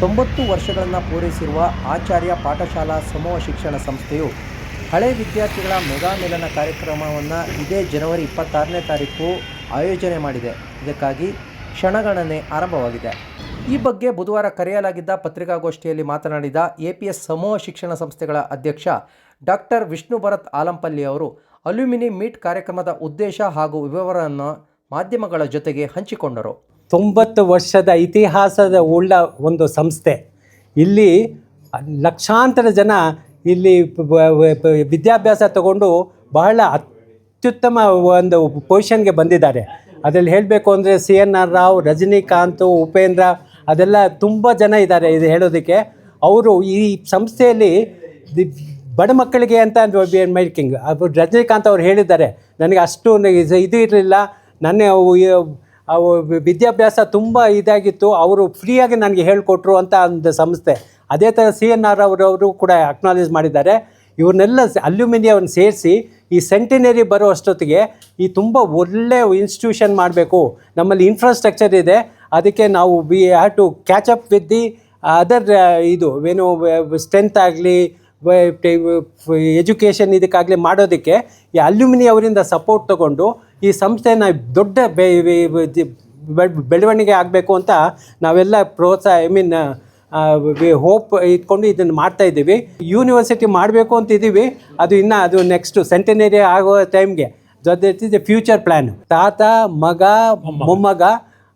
ತೊಂಬತ್ತು ವರ್ಷಗಳನ್ನು ಪೂರೈಸಿರುವ ಆಚಾರ್ಯ ಪಾಠಶಾಲಾ ಸಮೂಹ ಶಿಕ್ಷಣ ಸಂಸ್ಥೆಯು ಹಳೆ ವಿದ್ಯಾರ್ಥಿಗಳ ಮೆಗಾ ಮಿಲನ ಕಾರ್ಯಕ್ರಮವನ್ನು ಇದೇ ಜನವರಿ ಇಪ್ಪತ್ತಾರನೇ ತಾರೀಕು ಆಯೋಜನೆ ಮಾಡಿದೆ. ಇದಕ್ಕಾಗಿ ಕ್ಷಣಗಣನೆ ಆರಂಭವಾಗಿದೆ. ಈ ಬಗ್ಗೆ ಬುಧವಾರ ಕರೆಯಲಾಗಿದ್ದ ಪತ್ರಿಕಾಗೋಷ್ಠಿಯಲ್ಲಿ ಮಾತನಾಡಿದ ಎಪಿಎಸ್ ಸಮೂಹ ಶಿಕ್ಷಣ ಸಂಸ್ಥೆಗಳ ಅಧ್ಯಕ್ಷ ಡಾಕ್ಟರ್ ವಿಷ್ಣು ಭರತ್ ಆಲಂಪಲ್ಲಿ ಅವರು, ಅಲ್ಯೂಮಿನಿ ಮೀಟ್ ಕಾರ್ಯಕ್ರಮದ ಉದ್ದೇಶ ಹಾಗೂ ವಿವರವನ್ನು ಮಾಧ್ಯಮಗಳ ಜೊತೆಗೆ ಹಂಚಿಕೊಂಡರು. ತೊಂಬತ್ತು ವರ್ಷದ ಇತಿಹಾಸದ ಉಳ್ಳ ಒಂದು ಸಂಸ್ಥೆ. ಇಲ್ಲಿ ಲಕ್ಷಾಂತರ ಜನ ಇಲ್ಲಿ ವಿದ್ಯಾಭ್ಯಾಸ ತಗೊಂಡು ಬಹಳ ಅತ್ಯುತ್ತಮ ಒಂದು ಪೊಸಿಷನ್ಗೆ ಬಂದಿದ್ದಾರೆ. ಅದರಲ್ಲಿ ಹೇಳಬೇಕು ಅಂದರೆ C N R Rao, Rajinikanth, Upendra ಅದೆಲ್ಲ ತುಂಬ ಜನ ಇದ್ದಾರೆ ಇದು ಹೇಳೋದಕ್ಕೆ. ಅವರು ಈ ಸಂಸ್ಥೆಯಲ್ಲಿ ಬಡ ಮಕ್ಕಳಿಗೆ ಅಂತ ಮೇಕಿಂಗ್ ರಜನಿಕಾಂತ್ ಅವ್ರು ಹೇಳಿದ್ದಾರೆ, ನನಗೆ ಅಷ್ಟು ಇದು ಇರಲಿಲ್ಲ, ನನ್ನ ವಿದ್ಯಾಭ್ಯಾಸ ತುಂಬ ಇದಾಗಿತ್ತು. ಅವರು ಫ್ರೀಯಾಗಿ ನನಗೆ ಹೇಳಿಕೊಟ್ರು ಅಂತ ಒಂದು ಸಂಸ್ಥೆ. ಅದೇ ಥರ ಸಿ ಎನ್ ಆರ್ ಅವರವರು ಕೂಡ ಅಕ್ನಾಲೇಜ್ ಮಾಡಿದ್ದಾರೆ. ಇವ್ರನ್ನೆಲ್ಲ ಅಲ್ಯೂಮಿನಿಯವನ್ನು ಸೇರಿಸಿ ಈ ಸೆಂಟಿನರಿ ಬರೋ ಅಷ್ಟೊತ್ತಿಗೆ ಈ ತುಂಬ ಒಳ್ಳೆಯ ಇನ್ಸ್ಟಿಟ್ಯೂಷನ್ ಮಾಡಬೇಕು. ನಮ್ಮಲ್ಲಿ ಇನ್ಫ್ರಾಸ್ಟ್ರಕ್ಚರ್ ಇದೆ. ಅದಕ್ಕೆ ನಾವು we have to catch up with the other ಇದು, ಏನು ಸ್ಟ್ರೆಂತ್ ಆಗಲಿ ಎಜುಕೇಷನ್ ಇದಕ್ಕಾಗಲಿ ಮಾಡೋದಕ್ಕೆ ಈ ಅಲ್ಯೂಮಿನಿ ಅವರಿಂದ ಸಪೋರ್ಟ್ ತಗೊಂಡು ಈ ಸಂಸ್ಥೆನ ದೊಡ್ಡ ಬೆ- ಬೆಳವಣಿಗೆ ಆಗಬೇಕು ಅಂತ ನಾವೆಲ್ಲ ಪ್ರೋತ್ಸಾಹ ಐ ಮೀನ್ ಹೋಪ್ ಇಟ್ಕೊಂಡು ಇದನ್ನು ಮಾಡ್ತಾ ಇದ್ದೀವಿ. ಯೂನಿವರ್ಸಿಟಿ ಮಾಡಬೇಕು ಅಂತ ಇದ್ದೀವಿ ಅದು ಇನ್ನು ಅದು ನೆಕ್ಸ್ಟು ಸೆಂಟೆನರಿ ಆಗೋ ಟೈಮ್ಗೆ ಜೊತೆ ಫ್ಯೂಚರ್ ಪ್ಲ್ಯಾನ್ ತಾತ ಮಗ ಮೊಮ್ಮಗ.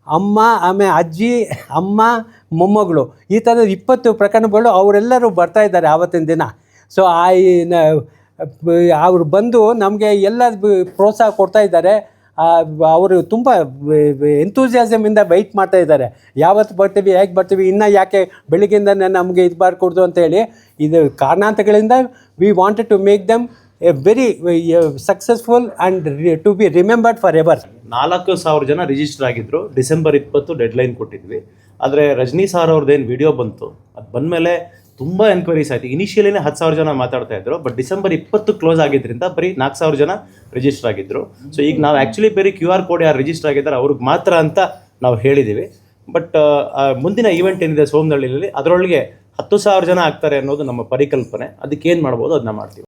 ಅಮ್ಮ ಆಮೇಲೆ ಅಜ್ಜಿ ಅಮ್ಮ ಮೊಮ್ಮಗಳು. ಈ ಥರದ ಇಪ್ಪತ್ತು ಪ್ರಕರಣಗಳು ಅವರೆಲ್ಲರೂ ಬರ್ತಾ ಇದ್ದಾರೆ ಆವತ್ತಿನ ದಿನ. ಸೊ ಆ ಅವರು ಬಂದು ನಮಗೆ ಎಲ್ಲ ಪ್ರೋತ್ಸಾಹ ಕೊಡ್ತಾ ಇದ್ದಾರೆ. ಅವರು ತುಂಬ ಎಂತೂಸಿಯಾಸಮಿಂದ ವೆಯ್ಟ್ ಮಾಡ್ತಾ ಇದ್ದಾರೆ. ಯಾವತ್ತು ಬರ್ತೀವಿ, ಹೇಗೆ ಬರ್ತೀವಿ, ಇನ್ನೂ ಯಾಕೆ ಬೆಳಿಗ್ಗೆಯಿಂದ ನಮಗೆ ಇದು ಮಾಡಿಕೊಡ್ದು ಅಂತೇಳಿ ಇದು ಕಾರಣಾಂತಗಳಿಂದ we wanted to make them a very successful and to be remembered forever ನಾಲ್ಕು ಸಾವಿರ ಜನ ರಿಜಿಸ್ಟರ್ ಆಗಿದ್ದರು ಡಿಸೆಂಬರ್ ಇಪ್ಪತ್ತು ಡೆಡ್ಲೈನ್ ಕೊಟ್ಟಿದ್ವಿ. ಆದರೆ ರಜನಿ ಸಾರ್ ಅವ್ರದ್ದೇನು ವಿಡಿಯೋ ಬಂತು? ಅದು ಬಂದಮೇಲೆ ತುಂಬ ಎನ್ಕ್ವೈರೀಸ್ ಆಯಿತು. ಇನಿಷಿಯಲಿನೇ ಹತ್ತು ಸಾವಿರ ಜನ ಮಾತಾಡ್ತಾ ಇದ್ರು ಬಟ್ ಡಿಸೆಂಬರ್ ಇಪ್ಪತ್ತು ಕ್ಲೋಸ್ ಆಗಿದ್ದರಿಂದ ಬರೀ ನಾಲ್ಕು ಸಾವಿರ ಜನ ರಿಜಿಸ್ಟರ್ ಆಗಿದ್ದರು ಸೊ ಈಗ ನಾವು ಆ್ಯಕ್ಚುಲಿ ಬರೀ ಕ್ಯೂ ಆರ್ ಕೋಡ್ ಯಾರು ರಿಜಿಸ್ಟರ್ ಆಗಿದ್ದಾರೆ ಅವ್ರಿಗೆ ಮಾತ್ರ ಅಂತ ನಾವು ಹೇಳಿದ್ದೀವಿ ಬಟ್ ಮುಂದಿನ ಈವೆಂಟ್ ಏನಿದೆ ಸೋಮನಹಳ್ಳಿಯಲ್ಲಿ ಅದರೊಳಗೆ ಹತ್ತು ಸಾವಿರ ಜನ ಆಗ್ತಾರೆ ಅನ್ನೋದು ನಮ್ಮ ಪರಿಕಲ್ಪನೆ. ಅದಕ್ಕೆ ಏನು ಮಾಡ್ಬೋದು ಅದನ್ನ ಮಾಡ್ತೀವಿ.